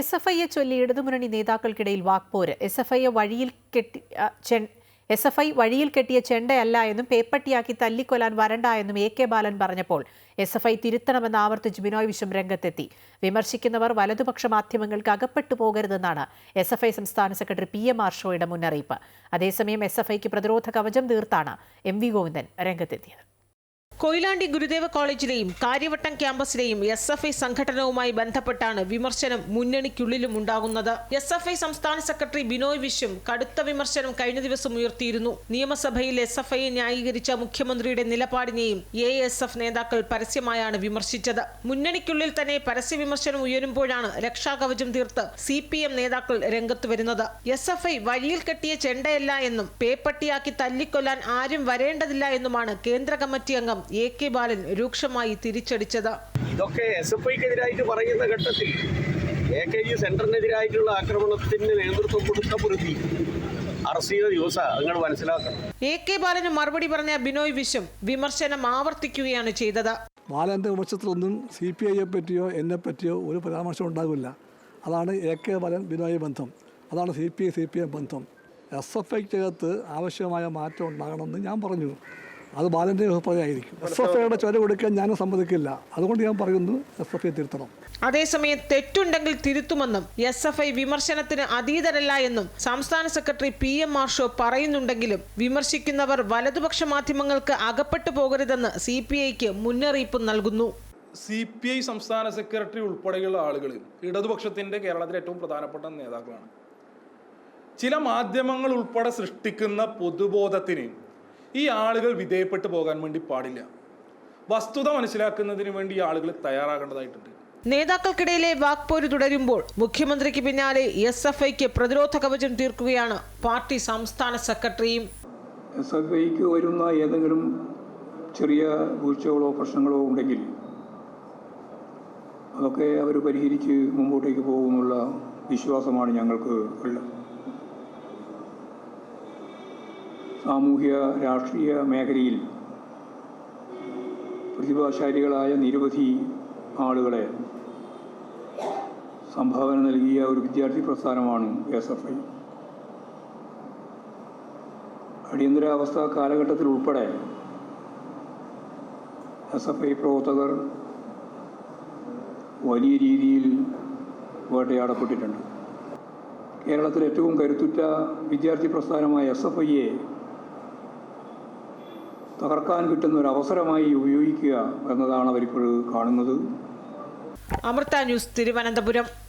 S F ഐയെ ചൊല്ലി ഇടതുമുന്നണി നേതാക്കൾക്കിടയിൽ വാക്പോര്. എസ് എഫ് ഐയെ വഴിയിൽ കെട്ടി എസ് എഫ് ഐ വഴിയിൽ കെട്ടിയ ചെണ്ടയല്ല എന്നും പേപ്പട്ടിയാക്കി തല്ലിക്കൊല്ലാൻ വരണ്ട എന്നും എ കെ ബാലൻ പറഞ്ഞപ്പോൾ എസ് എഫ് ഐ തിരുത്തണമെന്ന് ആവർത്തിച്ച് ബിനോയ് വിശ്വം രംഗത്തെത്തി. വിമർശിക്കുന്നവർ വലതുപക്ഷ മാധ്യമങ്ങൾക്ക് അകപ്പെട്ടു പോകരുതെന്നാണ് എസ് എഫ് ഐ സംസ്ഥാന സെക്രട്ടറി പി എം ആർഷോയുടെ മുന്നറിയിപ്പ്. അതേസമയം എസ് എഫ് ഐക്ക് പ്രതിരോധ കവചം തീർത്താണ് എം വി ഗോവിന്ദൻ രംഗത്തെത്തിയത്. കൊയിലാണ്ടി ഗുരുദേവ കോളേജിലെയും കാര്യവട്ടം ക്യാമ്പസിലെയും എസ് എഫ് ഐ സംഘടനവുമായി ബന്ധപ്പെട്ടാണ് വിമർശനം മുന്നണിക്കുള്ളിലും ഉണ്ടാകുന്നത്. എസ് എഫ് ഐ സംസ്ഥാന സെക്രട്ടറി ബിനോയ് വിശ്വം കടുത്ത വിമർശനം കഴിഞ്ഞ ദിവസം ഉയർത്തിയിരുന്നു. നിയമസഭയിൽ എസ് എഫ് ഐയെ ന്യായീകരിച്ച മുഖ്യമന്ത്രിയുടെ നിലപാടിനെയും എ എസ് എഫ് നേതാക്കൾ പരസ്യമായാണ് വിമർശിച്ചത്. മുന്നണിക്കുള്ളിൽ തന്നെ പരസ്യ വിമർശനം ഉയരുമ്പോഴാണ് രക്ഷാകവചം തീർത്ത് സി പി എം നേതാക്കൾ രംഗത്ത് വരുന്നത്. എസ് എഫ് ഐ വഴിയിൽ കെട്ടിയ ചെണ്ടയല്ല എന്നും പേപ്പട്ടിയാക്കി തല്ലിക്കൊല്ലാൻ ആരും വരേണ്ടതില്ല എന്നുമാണ് കേന്ദ്ര കമ്മിറ്റി അംഗം എ കെ ബാലൻ രൂക്ഷമായി തിരിച്ചടിച്ചത്. ഇതൊക്കെ എസ് എഫ് ഐക്കെതിരായിട്ട് പറയുന്ന ഘട്ടത്തിൽ എ കെ ജി സെന്ററിനെതിരായിട്ടുള്ള ആക്രമണത്തിന് നേതൃത്വം കൊടുത്ത പ്രതി നിങ്ങൾ മനസ്സിലാക്കണം. എ കെ ബാലന് മറുപടി പറഞ്ഞ ബിനോയ് വിശ്വം വിമർശനം ആവർത്തിക്കുകയാണ് ചെയ്തത്. ബാലന്റെ വിമർശനത്തിലൊന്നും സി പി ഐയെ പറ്റിയോ എന്നെ പറ്റിയോ ഒരു പരാമർശം ഉണ്ടാകില്ല അതാണ് എ കെ ബാലൻ ബിനോയ് ബന്ധം. അതാണ് C P I C P I ബന്ധം. എസ് എഫ് ഐക്കകത്ത് ആവശ്യമായ മാറ്റം ഉണ്ടാകണമെന്ന് ഞാൻ പറഞ്ഞു. അത് ബാലന്റെ അഭിപ്രായമായിരിക്കും എസ് എഫ് ഐയുടെ ചൊര കൊടുക്കാൻ ഞാൻ സമ്മതിക്കില്ല. അതുകൊണ്ട് ഞാൻ പറയുന്നു എസ് എഫ് ഐ തിരുത്തണം. അതേസമയം തെറ്റുണ്ടെങ്കിൽ തിരുത്തുമെന്നും എസ് എഫ് ഐ വിമർശനത്തിന് അതീതരല്ല എന്നും സംസ്ഥാന സെക്രട്ടറി പി എം മാർഷോ പറയുന്നുണ്ടെങ്കിലും വിമർശിക്കുന്നവർ വലതുപക്ഷ മാധ്യമങ്ങൾക്ക് അകപ്പെട്ടു പോകരുതെന്ന് സി പി ഐക്ക് മുന്നറിയിപ്പ് നൽകുന്നു. സി പി ഐ സംസ്ഥാന സെക്രട്ടറി ഉൾപ്പെടെയുള്ള ആളുകൾ ഇടതുപക്ഷത്തിന്റെ കേരളത്തിലെ ഏറ്റവും പ്രധാനപ്പെട്ട നേതാക്കളാണ്. ചില മാധ്യമങ്ങൾ ഉൾപ്പെടെ സൃഷ്ടിക്കുന്ന പൊതുബോധത്തിന് ഈ ആളുകൾ വിധേയപ്പെട്ടു പോകാൻ വേണ്ടി പാടില്ല. വസ്തുത മനസ്സിലാക്കുന്നതിന് വേണ്ടി ആളുകൾ തയ്യാറാകേണ്ടതായിട്ടുണ്ട്. നേതാക്കൾക്കിടയിലെ വാക്പോര് തുടരുമ്പോൾ മുഖ്യമന്ത്രിക്ക് പിന്നാലെ എസ് എഫ് ഐക്ക് പ്രതിരോധ കവചം തീർക്കുകയാണ് പാർട്ടി സംസ്ഥാന സെക്രട്ടറിയും. എസ് എഫ് ഐക്ക് വരുന്ന ഏതെങ്കിലും ചെറിയ വീഴ്ചകളോ പ്രശ്നങ്ങളോ ഉണ്ടെങ്കിൽ അതൊക്കെ അവർ പരിഹരിച്ച് മുമ്പോട്ടേക്ക് പോകുമെന്നുള്ള വിശ്വാസമാണ് ഞങ്ങൾക്ക് ഉള്ളത്. സാമൂഹ്യ രാഷ്ട്രീയ മേഖലയിൽ പ്രതിഭാശാലികളായ നിരവധി ആളുകളെ സംഭാവന നൽകിയ ഒരു വിദ്യാർത്ഥി പ്രസ്ഥാനമാണ് എസ് എഫ് ഐ. അടിയന്തരാവസ്ഥ കാലഘട്ടത്തിൽ ഉൾപ്പെടെ എസ് എഫ് ഐ പ്രവർത്തകർ വലിയ രീതിയിൽ വേട്ടയാടപ്പെട്ടിട്ടുണ്ട്. കേരളത്തിൽ ഏറ്റവും കരുത്തുറ്റ വിദ്യാർത്ഥി പ്രസ്ഥാനമായ എസ് എഫ് ഐയെ തകർക്കാൻ കിട്ടുന്ന ഒരു അവസരമായി ഉപയോഗിക്കുക എന്നതാണ് അവരിപ്പോൾ കാണുന്നത്. അമൃത ന്യൂസ് തിരുവനന്തപുരം.